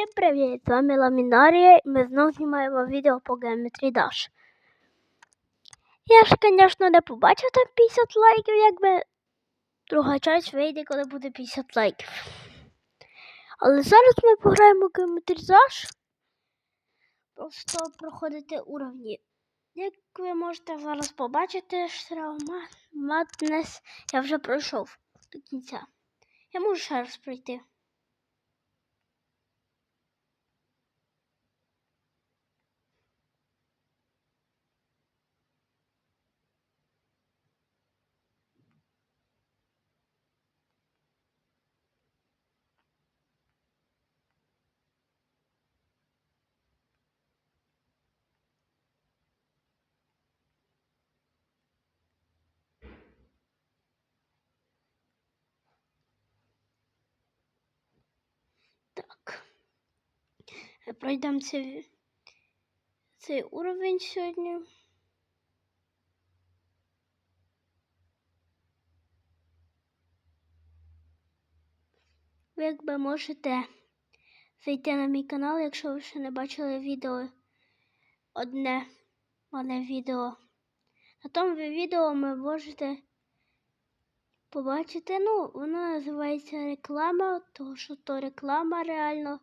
Всім привіт! З вами Ламінарія і ми знову знімаємо відео по Geometry Dash. Я ж, звісно, не побачив там 50 лайків, якби друга часть вийде, коли буде 50 лайків. Але зараз ми пограємо Geometry Dash. Просто проходити уровні. Як ви можете зараз побачити, Шраума Madness я вже пройшов до кінця. Я можу ще раз пройти. Так. Пройдемо цей, цей уровень сьогодні. Ви якби можете зайти на мій канал, якщо ви ще не бачили відео. Одне мале відео. На тому відео ви можете побачити, ну, воно називається реклама, тому що то реклама реально.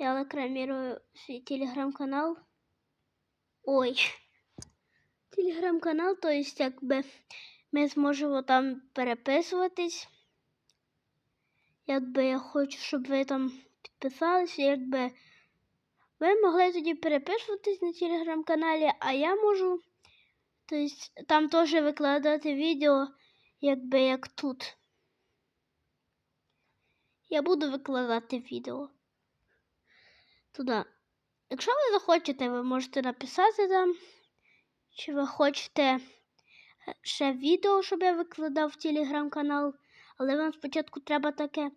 Я рекламірую свій телеграм-канал. Ой. Телеграм-канал, то есть якби ми зможемо там переписуватись. Якби я хочу, щоб ви там підписалися, якби ви могли тоді переписуватись на телеграм-каналі, а я можу тобто, там теж викладати відео, якби як тут. Я буду викладати відео туди. Якщо ви захочете, ви можете написати там, чи ви хочете ще відео, щоб я викладав в телеграм-канал, але вам спочатку треба таке.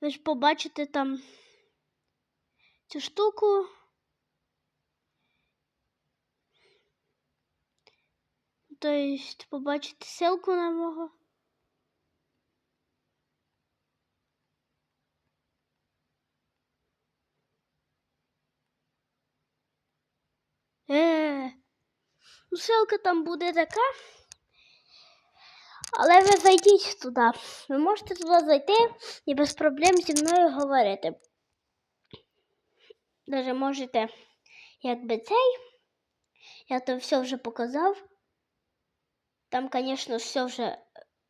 Ви ж побачите там цю штуку. То есть побачите ссылку на мого. Е, ну, ссылка там буде така. Але ви зайдіть туди. Ви можете туди зайти і без проблем зі мною говорити. Даже можете, якби цей. Я то все вже показав. Там, конечно, все вже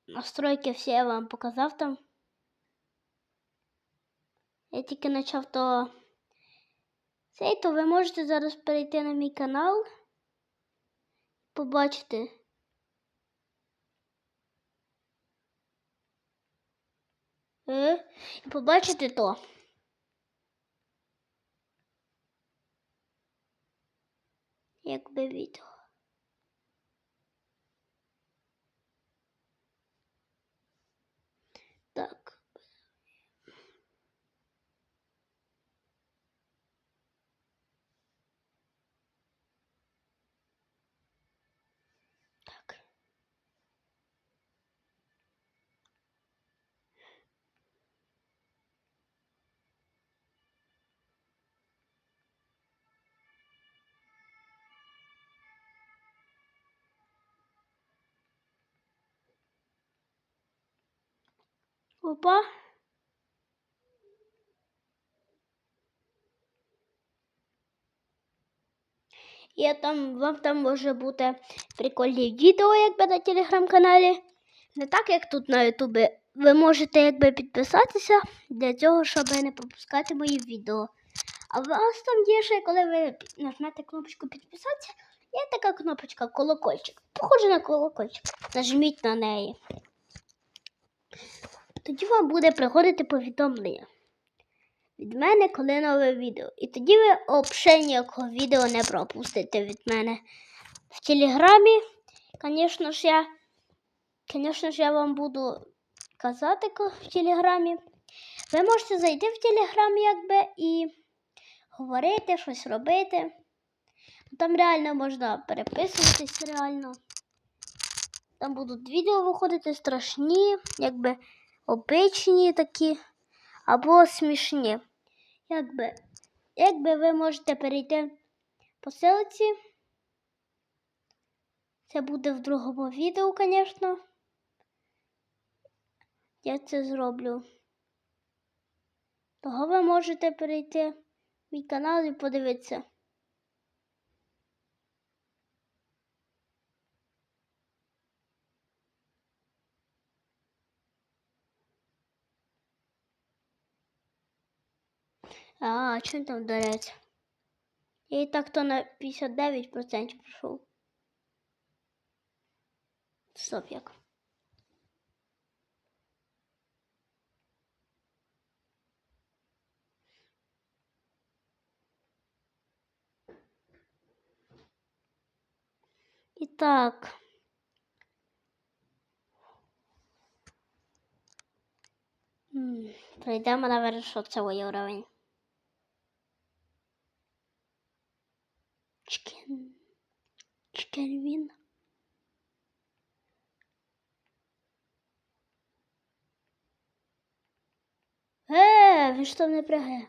настройки всі я вам показав там. Я тільки почав то цей, то ви можете зараз перейти на мій канал, побачити. Е, і побачити то. Якби відео. Так. Так. Опа. Я там, вам там може бути прикольні відео, якби на телеграм-каналі. Не так, як тут на Ютубі. Ви можете якби підписатися для цього, щоб не пропускати мої відео. А у вас там є ще, коли ви нажмете кнопочку підписатися, є така кнопочка колокольчик. Похоже на колокольчик. Нажміть на неї. Тоді вам буде приходити повідомлення від мене, коли нове відео. І тоді ви взагалі ніякого відео не пропустите від мене. В Телеграмі, звісно ж, я, звісно ж, я вам буду казати в Телеграмі. Ви можете зайти в Телеграм, якби, і говорити, щось робити. Там реально можна переписуватись реально. Там будуть відео виходити страшні, якби обичні такі. або смішні. Якби, якби ви можете перейти по ссылці. Це буде в другому відео, звісно. Я це зроблю. Того ви можете перейти в мій канал і подивитися. А, чим там вдареться? Я і так то на 59% пройшов. Стоп як. І так. М, Пройдемо на вершоцевий уровень. Чкен. Чкервін. Е, він що не прягає?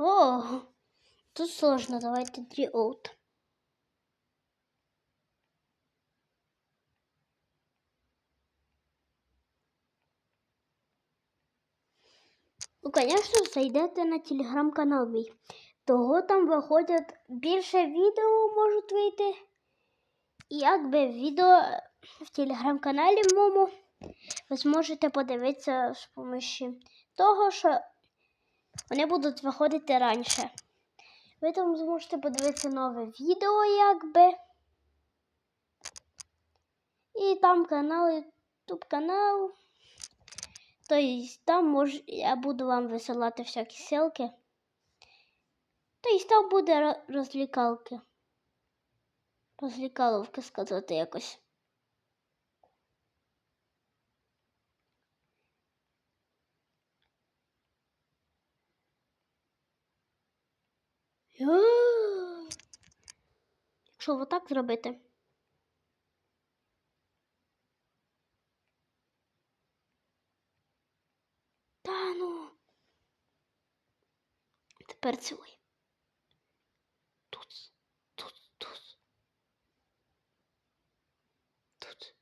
О, тут сложно. Давайте три оут. Ну, звісно, зайдете на телеграм-канал мій. Того там виходять більше відео можуть вийти. І якби відео в телеграм-каналі моєму ви зможете подивитися з допомогою того, що вони будуть виходити раніше. Ви там зможете подивитися нове відео, якби. І там канал, YouTube канал. Тобто там мож... я буду вам висилати всякі ссылки. Тобто там буде ро- розлікалки. Розлікаловки сказати якось. Якщо отак зробити. Та ну. Тепер цілий. Тут, тут, тут. Тут,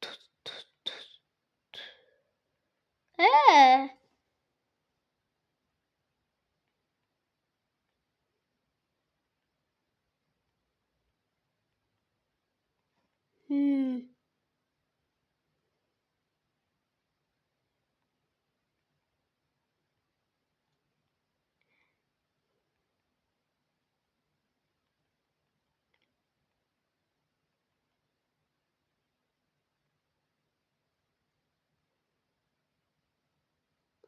тут, тут, тут. Е!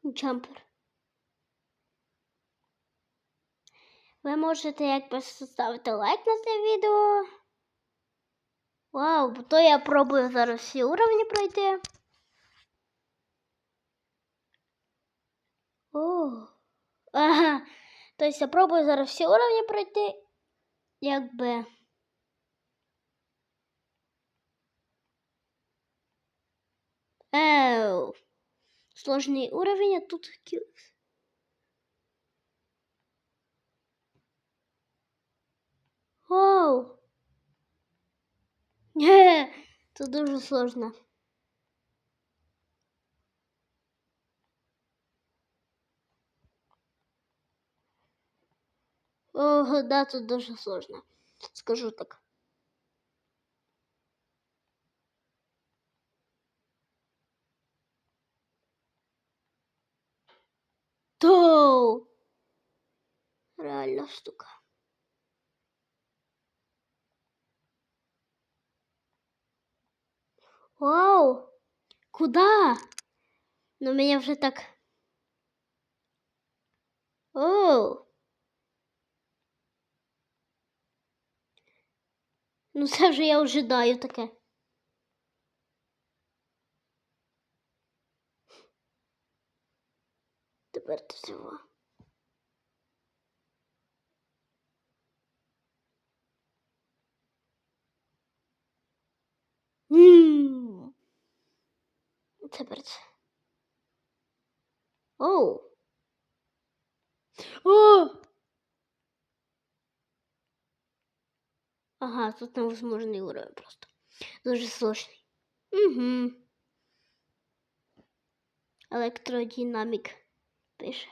Джампер. Ви можете якби ставити лайк на це відео. Вау, то я пробую зараз всі уровні пройти. О. Ага. Тобто я пробую зараз всі уровні пройти. Якби. Еу. Сложний уровень, а тут. Е, Це дуже сложно. Ого, да, тут дуже сложно. Скажу так. То реальна штука. Вау! Куда? Ну меня вже так. Оу. Ну це вже я ожидаю таке. Тепер ти жива. Ммм. Оу. О! Ага, тут невозможний уровень просто. Дуже сложний. Угу. Електродинамік пише.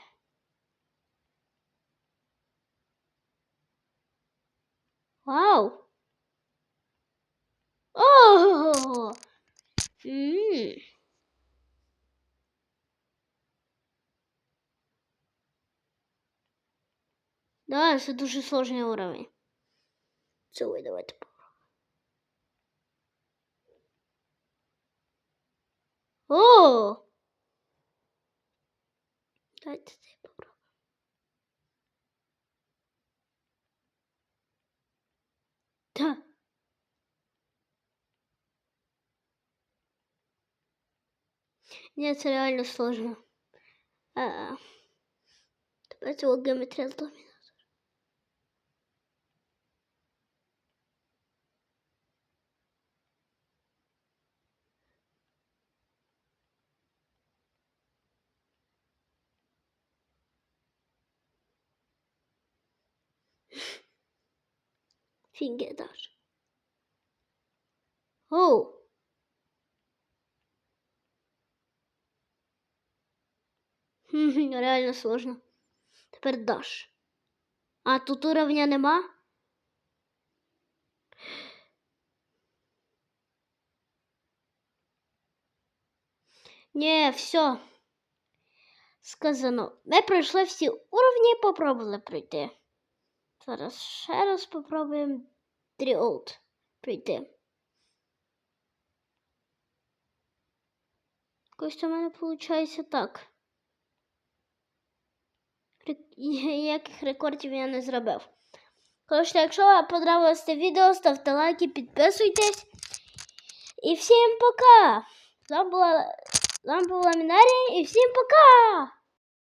Вау! Ого! М. Да, це дуже сложний уровень. Це ой, давайте попробуємо. О! Давайте це попробуємо. Да. Нет, это реально сложно. А, давайте вот геометрия доминатор. Фиге даже. Оу! Реально сложно. Тепер даш. А тут уровня нема? Не, все. Сказано. Ми пройшли всі уровні і попробували пройти. Зараз ще раз попробуємо тріолт пройти. Якось у мене виходить так. Ніяких рекордів я не зробив. Коротше, якщо вам подобалось це відео, ставте лайки, підписуйтесь. І всім пока! З вами була, з вами була Мінарія і всім пока!